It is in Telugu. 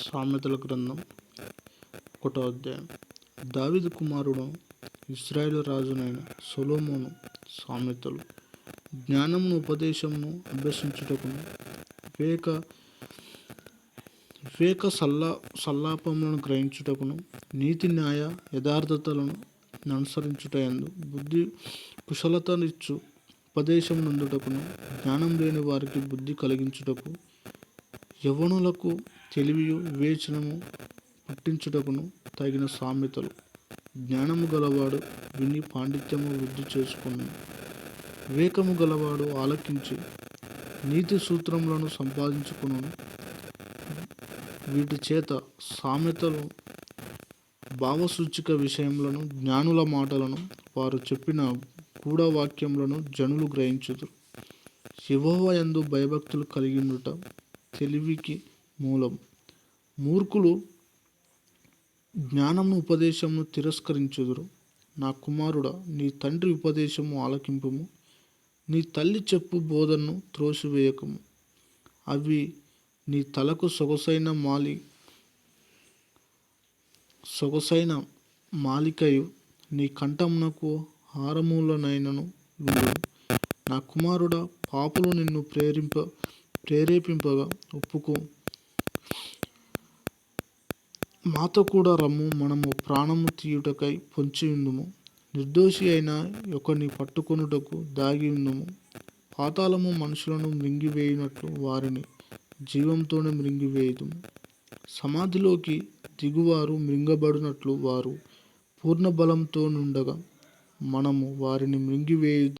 సామెతల గ్రంథం ఒకటో అధ్యాయం. దావిదు కుమారుడు ఇస్రాయేల్ రాజునైన సొలోమోను సామెతలు. జ్ఞానమును ఉపదేశమును అభ్యసించుటకును వివేక వివేక సల్లా సల్లాపములను గ్రహించుటకును నీతి న్యాయ యథార్థతలను అనుసరించుటయందు బుద్ధి కుశలతనిచ్చు ఉపదేశం నందుటకును జ్ఞానం లేని వారికి బుద్ధి కలిగించుటకు యవనులకు తెలివియు వివేచనము పుట్టించుటకును తగిన సామెతలు. జ్ఞానము గలవాడు విని పాండిత్యము వృద్ధి చేసుకును. వివేకము గలవాడు ఆలకించి. నీతి సూత్రములను సంపాదించుకును. వీటి చేత సామెతలు భావసూచిక విషయములను జ్ఞానుల మాటలను వారు చెప్పిన వాక్యములను జనులు గ్రహించుదురు. యెహోవా యందు భయభక్తులు కలిగినట తెలివికి మూలం. మూర్ఖులు జ్ఞానము ఉపదేశమును తిరస్కరించుదురు. నా కుమారుడా నీ తండ్రి ఉపదేశము ఆలకింపుము. నీ తల్లి చెప్పు బోధనను త్రోసివేయకము. అవి నీ తలకు సొగసైన మాలి సొగసైన మాలికయు. నీ కంఠమునకు హారములనైనను నా కుమారుడ పాపులు నిన్ను ప్రేరింప ప్రేరేపింపగా ఒప్పుకో. మాతో కూడా రమ్ము మనము ప్రాణము తీయుటకై పొంచి ఉండుము. నిర్దోషి అయిన ఒకరిని పట్టుకొనుటకు దాగి ఉండుము. పాతాళము మనుషులను మృంగివేయునట్లు వారిని జీవంతోనే మృంగివేయుదుము. సమాధిలోకి దిగువారు మృంగబడినట్లు వారు పూర్ణ బలంతో నుండగా మనము వారిని మృంగివేయు